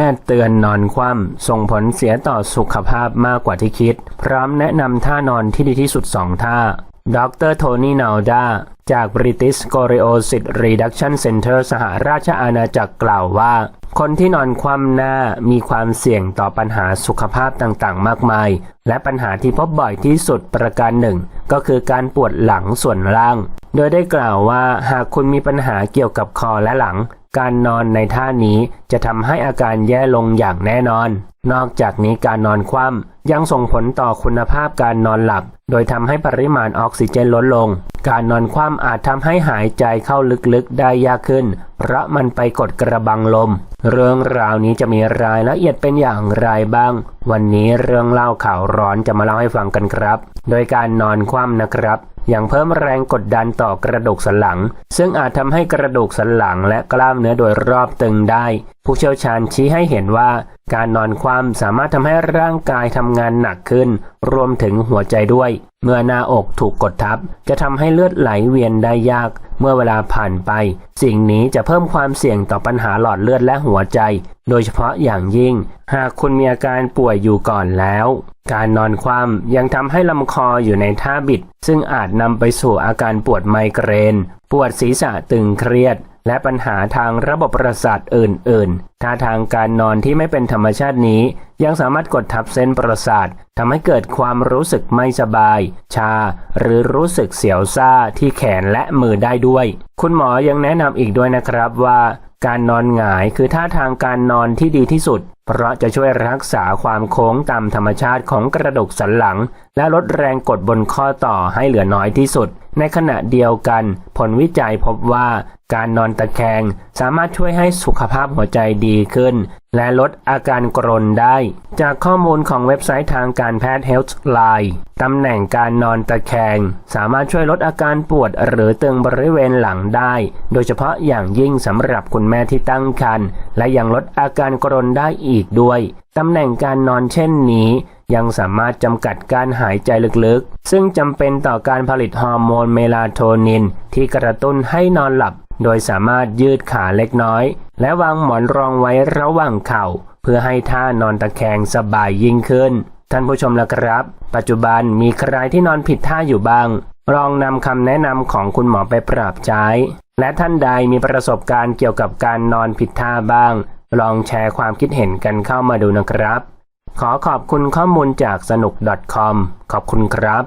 แพทย์เตือนนอนคว่ำส่งผลเสียต่อสุขภาพมากกว่าที่คิด พร้อมแนะนำท่านอนที่ดีที่สุด 2 ท่าดรโทนี่นาดาจาก British Scoliosis Reduction Center สหราชอาณาจักรกล่าวว่า คนที่นอนคว่ำหน้ามีความเสี่ยงต่อปัญหาสุขภาพต่างๆ มากมาย และปัญหาที่พบบ่อยที่สุดประการหนึ่ง ก็คือการปวดหลังส่วนล่าง โดยได้กล่าวว่าหากคุณมีปัญหาเกี่ยวกับคอและหลัง การนอนในท่านี้จะทำให้อาการแย่ลงอย่างแน่นอนนอกจากนี้การนอนคว่ำยังส่งผลต่อคุณภาพการนอนหลับ โดยทำให้ปริมาณออกซิเจนลดลง การนอนคว่ำอาจทำให้หายใจเข้าลึกๆได้ยากขึ้น เพราะมันไปกดกระบังลม เรื่องราวนี้จะมีรายละเอียดเป็นอย่างไรบ้าง วันนี้เรื่องเล่าข่าวร้อนจะมาเล่าให้ฟังกันครับ โดยการนอนคว่ำนะครับยังเพิ่มแรงกดดันต่อกระดูกสันหลัง ซึ่งอาจทำให้กระดูกสันหลังและกล้ามเนื้อโดยรอบตึงได้ ผู้เชี่ยวชาญชี้ให้เห็นว่า การนอนคว่ำสามารถทำให้ร่างกายทำงานหนักขึ้น รวมถึงหัวใจด้วย เมื่อหน้าอกถูกกดทับ จะทำให้เลือดไหลเวียนได้ยาก เมื่อเวลาผ่านไป สิ่งนี้จะเพิ่มความเสี่ยงต่อปัญหาหลอดเลือดและหัวใจ โดยเฉพาะอย่างยิ่ง หากคุณมีอาการป่วยอยู่ก่อนแล้ว การนอนคว่ำยังทำให้ลำคออยู่ในท่าบิด ซึ่งอาจนำไปสู่อาการปวดไมเกรน ปวดศีรษะตึงเครียด และปัญหาทางระบบประสาทอื่นๆ ท่าทางการนอนที่ไม่เป็นธรรมชาตินี้ ยังสามารถกดทับเส้นประสาททำให้เกิดความรู้สึกไม่สบาย ชา หรือรู้สึกเสียวซ่าที่แขนและมือได้ด้วย คุณหมอยังแนะนำอีกด้วยนะครับว่า การนอนหงายคือท่าทางการนอนที่ดีที่สุด เพราะจะช่วยรักษาความโค้งตามธรรมชาติของกระดูกสันหลัง และลดแรงกดบนข้อต่อให้เหลือน้อยที่สุด ในขณะเดียวกัน ผลวิจัยพบว่าการนอนตะแคงสามารถช่วยให้สุขภาพหัวใจดีขึ้น และลดอาการกรนได้ จากข้อมูลของเว็บไซต์ทางการแพทย์ Healthline ตำแหน่งการนอนตะแคง สามารถช่วยลดอาการปวดหรือตึงบริเวณหลังได้ โดยเฉพาะอย่างยิ่งสำหรับคุณแม่ที่ตั้งครรภ์และยังลดอาการกรนได้อีกอีกด้วย ตำแหน่งการนอนเช่นนี้ ยังสามารถจำกัดการหายใจลึกๆ ซึ่งจำเป็นต่อการผลิตฮอร์โมนเมลาโทนิน ที่กระตุ้นให้นอนหลับ โดยสามารถยืดขาเล็กน้อย และวางหมอนรองไว้ระหว่างเข่า เพื่อให้ท่านอนตะแคงสบายยิ่งขึ้น ท่านผู้ชมละครับ ปัจจุบันมีใครที่นอนผิดท่าอยู่บ้าง ลองนำคำแนะนำของคุณหมอไปปรับใช้และท่านใดมีประสบการณ์เกี่ยวกับการนอนผิดท่าบ้าง ลองแชร์ความคิดเห็นกันเข้ามาดูนะครับ ขอขอบคุณข้อมูลจากสนุก .com ขอบคุณครับ